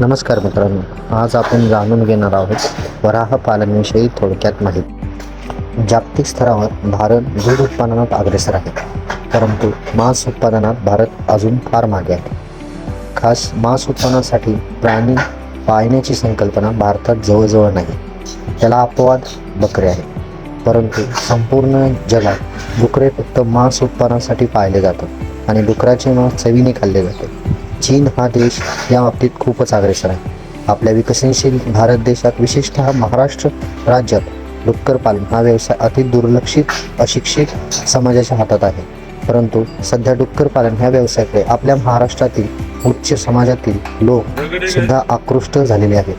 नमस्कार मित्रांनो आज आपण जाणून घेणार आहोत वराह पालनविषयी थोडक्यात माहिती. जागतिक स्तरावर भारत दूध उत्पादनात अग्रेसर आहे परंतु मांस उत्पादनात भारत अजून फार मागे आहे. खास मांस उत्पादनासाठी प्राणी पाळण्याची संकल्पना भारतात जवळजवळ नाही त्याला अपवाद बकरे आहे परंतु संपूर्ण जगात डुकरे फक्त मांस उत्पादनासाठी पाळले जातात आणि डुकराचे मांस चवीने खाल्ले जाते. चीन हा देश या बाबतीत खूपच अग्रेसर आहे. आपल्या विकसनशील भारत देशात विशेषतः महाराष्ट्र राज्यात डुक्कर पालन हा व्यवसाय अति दुर्लक्षित अशिक्षित समाजाच्या हातात आहे. परंतु सध्या डुक्कर पालन ह्या व्यवसायाकडे आपल्या महाराष्ट्रातील उच्च समाजातील लोक सुद्धा आकृष्ट झालेले आहेत.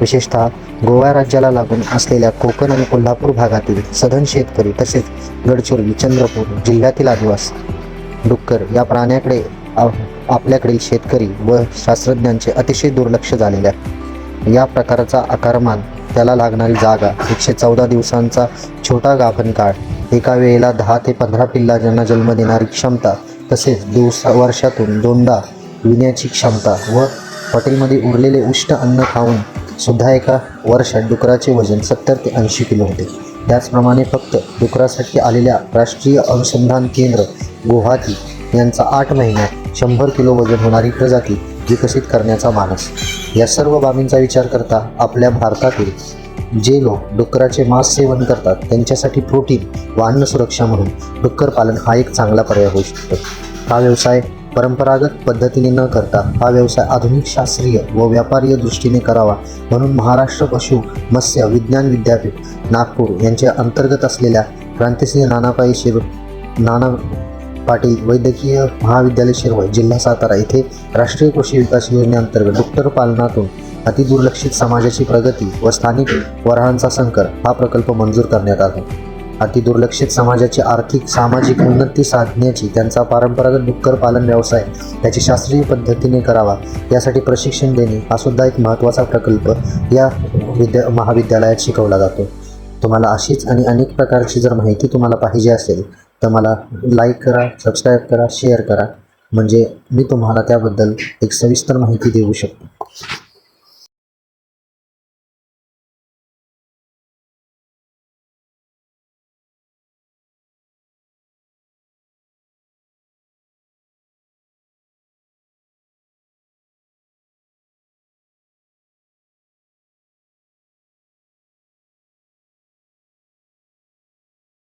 विशेषतः गोवा राज्याला लागून असलेल्या कोकण आणि कोल्हापूर भागातील सधन शेतकरी तसेच गडचिरोली चंद्रपूर जिल्ह्यातील आदिवासी. डुक्कर या प्राण्याकडे आपल्याकडील शेतकरी व शास्त्रज्ञांचे अतिशय दुर्लक्ष झालेले आहे. या प्रकारचा आकारमान त्याला लागणारी जागा एकशे चौदा दिवसांचा छोटा गाभण काळ एका वेळेला दहा ते पंधरा पिल्लांना जन्म देणारी क्षमता तसेच दिवस वर्षातून दोनदा विण्याची क्षमता व हॉटेलमध्ये उरलेले उष्ट अन्न खाऊन सुद्धा एका वर्षात डुकराचे वजन सत्तर ते ऐंशी किलो होते. त्याचप्रमाणे फक्त डुकरासाठी आलेल्या राष्ट्रीय अनुसंधान केंद्र गुवाहाटी यांचा आठ महिन्यात शंभर किलो वजन होणारी प्रजाती विकसित करण्याचा मानस. या सर्व बाबींचा विचार करता आपल्या भारतातील जे लोक डुक्कराचे मांस सेवन करतात त्यांच्यासाठी प्रोटीन व अन्न सुरक्षा म्हणून डुक्कर पालन हा एक चांगला पर्याय होऊ शकतो. हा व्यवसाय परंपरागत पद्धतीने न करता हा व्यवसाय आधुनिक शास्त्रीय व व्यापारीय दृष्टीने करावा म्हणून महाराष्ट्र पशु मत्स्य विज्ञान विद्यापीठ नागपूर यांच्या अंतर्गत असलेल्या क्रांतिसिंह नानापाई शिर नाना पाटील वैद्यकीय महाविद्यालय शिरवळ जिल्हा सातारा येथे राष्ट्रीय कृषी विकास योजनेअंतर्गत डुक्कर पालनातून अतिदुर्लक्षित समाजाची प्रगती व स्थानिक वराहांचा संकर हा प्रकल्प मंजूर करण्यात आला. अतिदुर्लक्षित समाजाची आर्थिक सामाजिक उन्नती साधण्याची त्यांचा पारंपरागत डुक्कर पालन व्यवसाय त्याची शास्त्रीय पद्धतीने करावा यासाठी प्रशिक्षण देणे हा सुद्धा एक महत्त्वाचा प्रकल्प या विद्या महाविद्यालयात शिकवला जातो. तुम्हाला अशीच आणि अनेक प्रकारची जर माहिती तुम्हाला पाहिजे असेल तर मला लाईक करा सबस्क्राईब करा शेअर करा. म्हणजे मी तुम्हाला त्याबद्दल एक सविस्तर माहिती देऊ शकतो.